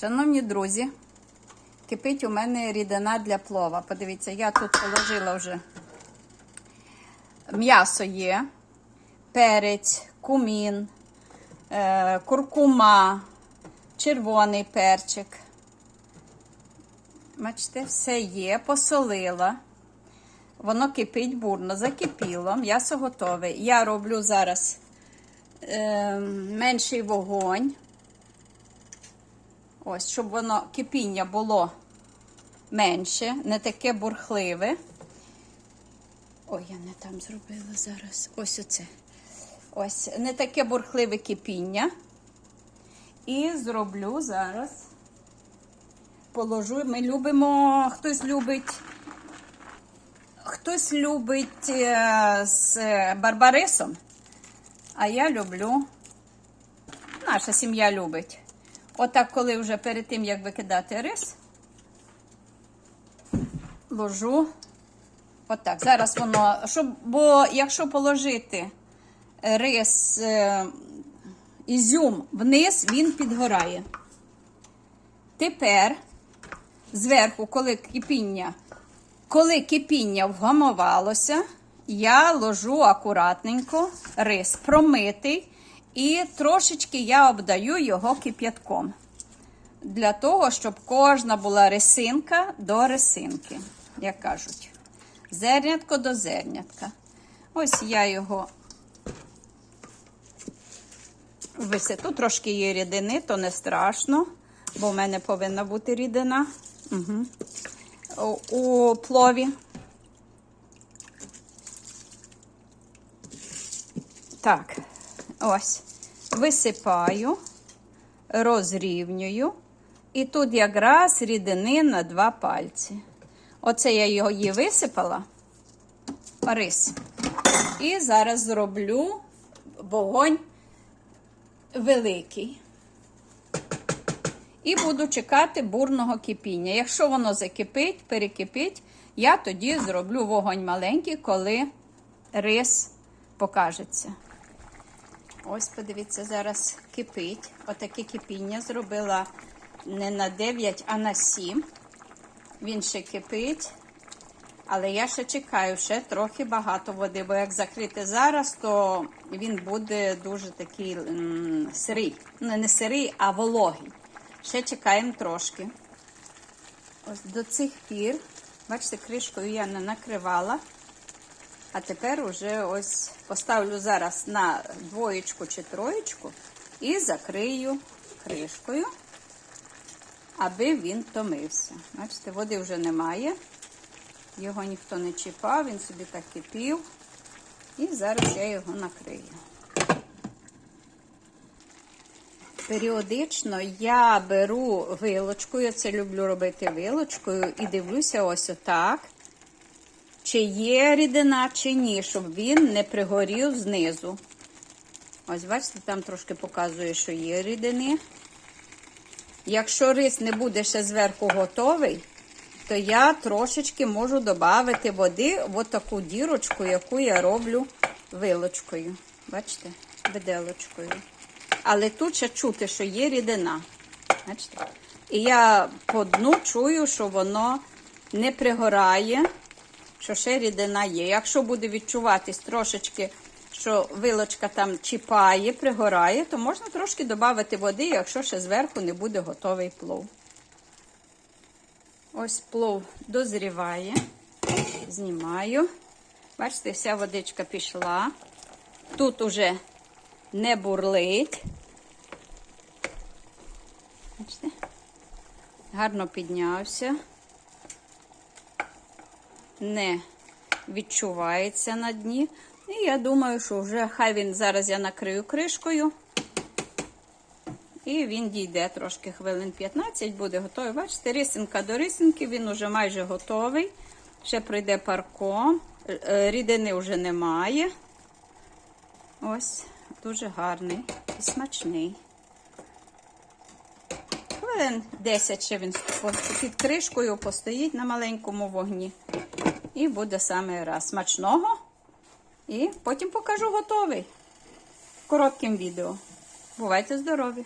Шановні друзі, кипить у мене рідина для плова. Подивіться, я тут положила вже м'ясо є, перець, кумін, е, куркума, червоний перчик. Бачите, все є, посолила. Воно кипить бурно, закипіло, м'ясо готове. Я роблю зараз е, менший вогонь. Ось, щоб воно кипіння було менше, не таке бурхливе. Ой, я не там зробила зараз. Ось оце. Ось, не таке бурхливе кипіння. І зроблю зараз. Положу. Ми любимо, хтось любить. Хтось любить е, з барбарисом, а я люблю. Наша сім'я любить. Отак, коли вже перед тим, як викидати рис, ложу. Отак. Зараз воно. Щоб, бо якщо положити рис, е, ізюм вниз, він підгорає. Тепер зверху, коли кипіння, коли кипіння вгамувалося, я ложу акуратненько рис промитий. І трошечки я обдаю його кип'ятком. Для того, щоб кожна була рисинка до рисинки, як кажуть. Зернятко до зернятка. Ось я його виситу. Трошки є рідини, то не страшно, бо в мене повинна бути рідина угу. у, плові. Так, ось висипаю, розрівнюю. І тут якраз рідини на два пальці. Оце я її висипала, рис. І зараз зроблю вогонь великий. І буду чекати бурного кипіння. Якщо воно закипить, перекипить, я тоді зроблю вогонь маленький, коли рис покажеться. Ось, подивіться, зараз кипить. Отаке кипіння зробила не на 9, а на 7. Він ще кипить. Але я ще чекаю, ще трохи багато води, бо як закрити зараз, то він буде дуже такий м, сирий. Ну, не сирий, а вологий. Ще чекаємо трошки. Ось до цих пір, бачите, кришкою я не накривала. А тепер уже ось поставлю зараз на двоєчку чи троєчку і закрию кришкою, аби він томився. Бачите, води вже немає. Його ніхто не чіпав, він собі так кипів. І зараз я його накрию. Періодично я беру вилочкою, це люблю робити вилочкою, і дивлюся ось отак чи є рідина, чи ні, щоб він не пригорів знизу. Ось, бачите, там трошки показує, що є рідини. Якщо рис не буде ще зверху готовий, то я трошечки можу додати води в таку дірочку, яку я роблю вилочкою. Бачите, виделочкою. Але тут ще чути, що є рідина. Бачите? І я по дну чую, що воно не пригорає що ще рідина є. Якщо буде відчуватись трошечки, що вилочка там чіпає, пригорає, то можна трошки додати води, якщо ще зверху не буде готовий плов. Ось плов дозріває. Знімаю. Бачите, вся водичка пішла. Тут уже не бурлить. Бачите? Гарно піднявся не відчувається на дні. І я думаю, що вже хай він зараз я накрию кришкою. І він дійде трошки хвилин 15, буде готовий. Бачите, рисинка до рисинки, він вже майже готовий. Ще пройде парком. Е, рідини вже немає. Ось, дуже гарний і смачний. Хвилин 10 ще він під кришкою постоїть на маленькому вогні. І буде саме раз смачного. І потім покажу готовий коротким відео. Бувайте здорові!